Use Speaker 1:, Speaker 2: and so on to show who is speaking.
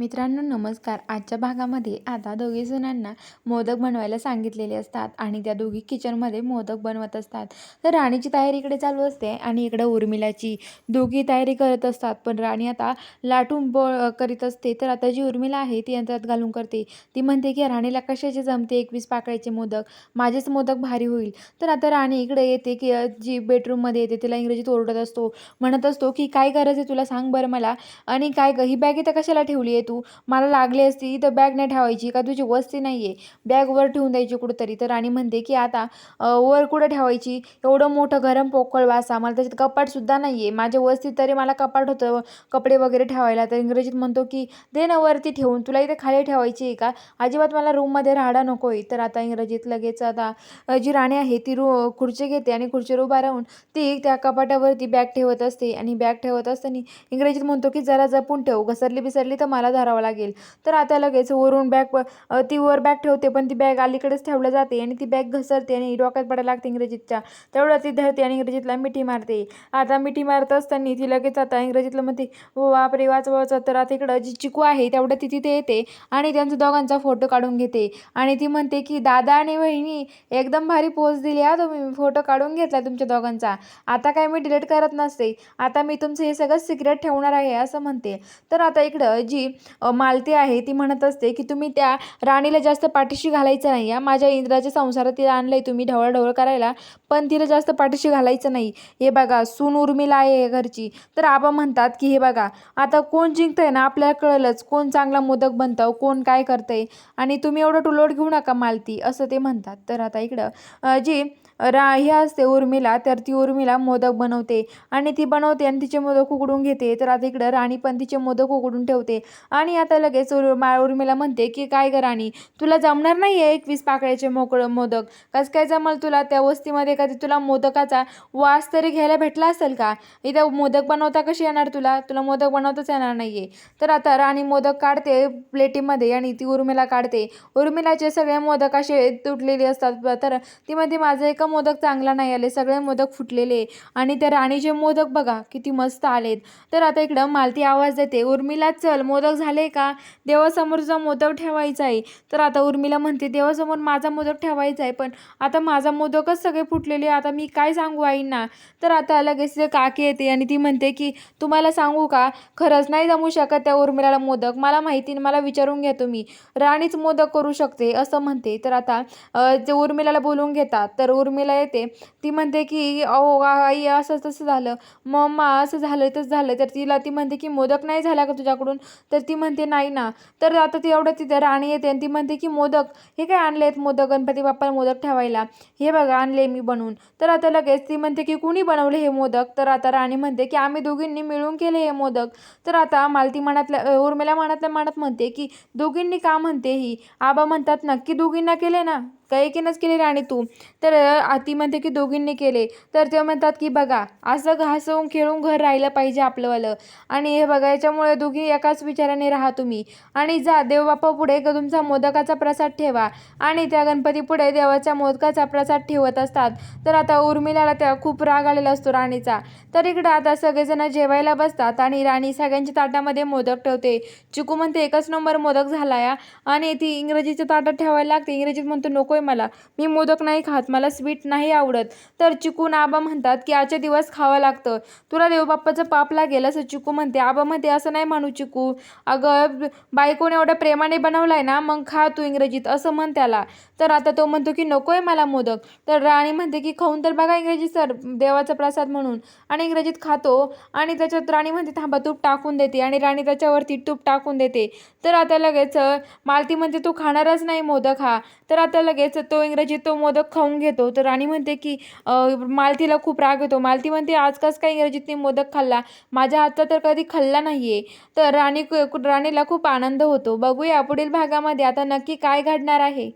Speaker 1: मित्रांनो नमस्कार. आजच्या भागामध्ये आता दोघी जणांना मोदक बनवायला सांगितलेले असतात आणि त्या दोघी किचनमध्ये मोदक बनवत असतात. तर राणीची तयारी इकडे चालू असते आणि इकडं उर्मिलाची दोघी तयारी करत असतात. पण राणी आता लाटून ब करीत असते. तर आता जी उर्मिला आहे ती यंत्रात घालून करते. ती म्हणते की राणीला कशाचे जमते? एकवीस पाकळ्याचे मोदक. माझेच मोदक भारी होईल. तर आता राणी इकडे येते की जी बेडरूममध्ये येते तिला इंग्रजीत ओरडत असतो. म्हणत असतो की काय गरज आहे तुला? सांग बरं मला. आणि काय ही बॅग इथं कशाला ठेवली आहे तू. मला लागली असती तर बॅग नाही ठेवायची का? तुझी वस्ती नाही आहे बॅग वर ठेवून द्यायची कुठंतरी. तर राणी म्हणते की आता वर कुठं ठेवायची? एवढं मोठं गरम पोकळ वासा. मला त्याच्यात कपाटसुद्धा नाही आहे माझ्या वस्तीत तरी मला कपाट होतं कपडे वगैरे ठेवायला. तर इंग्रजीत म्हणतो की दे ना वरती ठेवून. तुला इथे खाली ठेवायची आहे का? अजिबात मला रूममध्ये राहाडा नको आहे तर आता इंग्रजीत लगेच आता जी राणी आहे ती रू खुर्ची घेते आणि खुर्चीवर उभा राहून ती त्या कपाटावरती बॅग ठेवत असते. आणि बॅग ठेवत असताना इंग्रजीत म्हणतो की जरा जपून ठेव. घसरली बिसरली तर मला धरावं लागेल. तर आता लगेच वरून बॅग ती वर बॅग ठेवते पण ती बॅग अलीकडेच ठेवल्या जाते आणि ती बॅग घसरते आणि डोक्यात पडायला लागते इंग्रजीतच्या. तेवढं ती धरते आणि इंग्रजीतला मिठी मारते. आता मिठी मारत असताना ती लगेच आता इंग्रजीतलं म्हणते हो बापरे वाच वाच तर आता इकडं जी चिकू आहे तेवढं ती तिथे येते आणि त्यांचा दोघांचा फोटो काढून घेते. आणि ती म्हणते की दादा आणि वहिनी एकदम भारी पोज दिली हा तुम्ही. फोटो काढून घेतला तुमच्या दोघांचा. आता काय मी डिलीट करत नसते. आता मी तुमचं हे सगळं सिक्रेट ठेवणार आहे असं म्हणते. तर आता इकडं जी मालती आहे ती म्हणत असते की तुम्ही त्या राणीला जास्त पाठीशी घालायचं नाही. या माझ्या इंद्राच्या संसारात तिला आणलं आहे तुम्ही ढवळढवळ करायला पण तिला जास्त पाठीशी घालायचं नाही. हे बघा सून उर्मिला आहे घरची. तर आबा म्हणतात की हे बघा आता कोण जिंकतंय ना आपल्याला कळलंच कोण चांगला मोदक बनतं कोण काय करतंय. आणि तुम्ही एवढं टुलोट घेऊ नका मालती असं ते म्हणतात. तर आता इकडं जी रा हे असते उर्मिला तर ती उर्मिला मोदक बनवते. आणि ती बनवते आणि तिचे मोदक उकडून घेते. तर आता इकडं राणी पण तिचे मोदक उकडून ठेवते. आणि आता लगेच उर मा उर्मिला म्हणते की काय गं राणी तुला जमणार नाही आहे एकवीस पाकळ्याचे मोकळं मोदक? कसं काय जमल तुला त्या वस्तीमध्ये कधी तुला मोदकाचा वास तरी घ्यायला भेटला असेल का? इथं मोदक बनवता कशी येणार तुला? तुला मोदक बनवताच येणार नाही आहे तर आता राणी मोदक काढते प्लेटीमध्ये आणि ती उर्मिला काढते. उर्मिलाचे सगळे मोदक असे तुटलेले असतात. तर ती म्हणते माझं एका मोदक चांगला नाही आले सगळे मोदक फुटलेले आणि त्या राणीचे मोदक बघा किती मस्त आलेत. तर आता इकडं मालती आवाज देते उर्मिला चल मोदक झाले का? देवासमोरचा मोदक ठेवायचा आहे. तर आता उर्मिला म्हणते देवासमोर माझा मोदक ठेवायचा आहे पण आता माझा मोदकच सगळे फुटलेले आता मी काय सांगू आईंना? तर आता लगेच काकी येते आणि ती म्हणते की तुम्हाला सांगू का? खरंच नाही जमू शकत त्या उर्मिलाला मोदक. मला माहिती मला विचारून घ्या तुम्ही. राणीच मोदक करू शकते असं म्हणते. तर आता जे उर्मिलाला बोलवून घेतात. तर उर्मिला येते. ती म्हणते की अहो आई असं तसं झालं. मम्मा असं झालं तसं झालं. तर तिला ती म्हणते की मोदक नाही झाला का तुझ्याकडून? तर ती म्हणते नाही ना. तर आता ती एवढं तिथं राणी येते आणि ती म्हणते की मोदक हे काय आणले आहेत मोदक? गणपती बाप्पाला मोदक ठेवायला? हे बघा आणले मी बनवून. तर आता लगेच ती म्हणते की कुणी बनवले हे मोदक? तर आता राणी म्हणते की आम्ही दोघींनी मिळून केले हे मोदक. तर आता मालती मनातल्या उर्मिला मनातल्या मनात म्हणते की दोघींनी का म्हणते ही? आबा म्हणतात नक्की दोघींना केले ना. का एकीनंच केले राणी तू. तर ती म्हणते की दोघींनी केले. तर ते म्हणतात की बघा असं हसवून खेळून घर राहिलं पाहिजे आपलंवालं. आणि हे बघा याच्यामुळे दोघी एकाच विचाराने राहा तुम्ही. आणि जा देवबाप्पा पुढे तुमचा मोदकाचा प्रसाद ठेवा. आणि त्या गणपती पुढे देवाच्या मोदकाचा प्रसाद ठेवत असतात. तर आता उर्मिलाला त्या खूप राग आलेला असतो राणीचा. तर इकडं आता सगळेजण जेवायला बसतात आणि राणी सगळ्यांच्या ताटामध्ये मोदक ठेवते. चिकू म्हणते एकच नंबर मोदक झाला या. आणि ती इंग्रजीच्या ताटात ठेवायला लागते. इंग्रजीत म्हणतो होय मला. मी मोदक नाही खात मला स्वीट नाही आवडत. तर चिकू आबा म्हणतात की आजचे दिवस खावं लागतं. तुला देवबाप्पाचं पाप लागेल असं चिकू म्हणते. आबा म्हणते असं नाही म्हणू चिकू. अगं बायकोने एवढ्या प्रेमाने बनवलाय ना मग खा तू इंग्रजीत असं म्हण त्याला. तर आता तो म्हणतो की नको आहे मला मोदक. तर राणी म्हणते की खाऊन तर बघा इंग्रजी सर देवाचा प्रसाद म्हणून. आणि इंग्रजीत खातो आणि त्याच्यात राणी म्हणते थांबा तूप टाकून देते. आणि राणी त्याच्यावरती तूप टाकून देते. तर आता लगेच मालती म्हणते तू खाणारच नाही मोदक हा. तर आता लगेच तो इंग्रजीत तो मोदक खाऊन घेतो. तर राणी म्हणते की मालतीला खूप राग येतो. मालती म्हणते आज काय इंग्रजीतनी मोदक खाल्ला? माझ्या हातचा तर कधी खाल्ला नाही आहे तर राणी राणीला खूप आनंद होतो. बघूया पुढील भागामध्ये आता नक्की काय घडणार आहे?